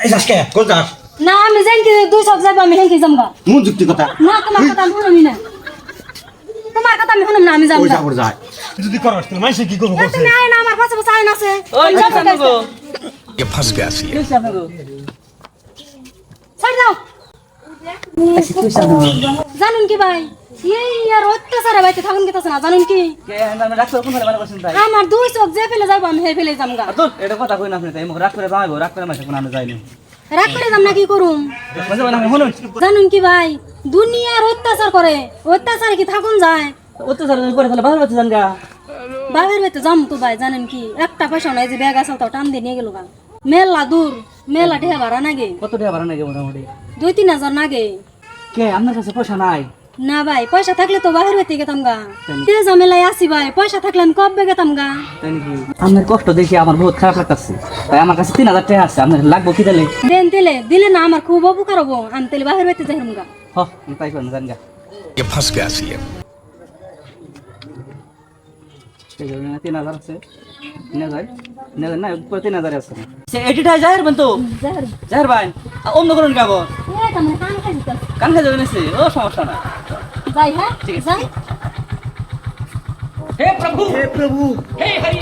এই যাসকে কোন যাস না আমি জানি কি দুই সব যাবো আমি হেঁকে যামগা মন যুক্তি কথা না তোমার কথা আমি শুনমি না তোমার কথা আমি শুনম না আমি ওই যামগা যাবর যায় তুই যদি করস তাহলে মানুষে কি করবো এ, তুমি আয় না আমার পাশে পাশে আইন আছে ওই আমি যাবো চাচা গো ये फंस गया सी কিসা গো ছাড় দাও কিসা গো জানুন কি ভাই এই আর অত্যাচারে বাইতে থাকুন কি না জানুন কি? কে আমি ডাক্তার কোন ফেলে তাই? আমার দুই চোখ যে ফেলে যাব আমি হে ফেলে যামগা। তো এটা কথা কই না আপনি তাই মুখ রাগ করে যাইবো রাগ করে মাসে কোন আমি যাইনি। রাগ করে যাম না কি করুম? জানুন কি ভাই দুনিয়ার অত্যাচার করে অত্যাচারে কি থাকুন যায়? অত্যাচার করে তাহলে ভালো বাচ্চা গা। বাবের বেতে যাম তো ভাই জানেন কি? একটা পয়সা নাই যে ব্যাগ আসল টান দিয়ে নিয়ে গেল গা। মেলা দূর মেলা ঢেয়া ভাড়া নাগে। কত টাকা ভাড়া নাকি মোটামুটি? দুই তিন হাজার নাগে। কে আপনার কাছে পয়সা নাই? না ভাই পয়সা থাকলে তো বাহির বেতে গেতাম গা তে ঝামেলায় আসি ভাই পয়সা থাকলে আমি কবে গেতাম গা তাই নাকি আপনার কষ্ট দেখে আমার বহুত খারাপ লাগতেছে তাই আমার কাছে তিন হাজার টাকা আছে আপনার লাগবো কি তাহলে দেন তেলে দিলে না আমার খুব উপকার হবো আমি তেলে বাহির বেতে যাইম গা হ আমি তাই করেন জান গা ये फंस गया सी এই যে তিন হাজার আছে তিন হাজার তিন হাজার না উপরে তিন হাজার আছে সে এটিটা যাহের বন্ধু যার যাহের ভাই অন্য করুন গাবো এ তামনে কান খাই দিতাম কান খাই যাবেন এসে ও সমস্যা না যাই হ্যাঁ যাই। হে প্রভু! হে প্রভু! হে হরি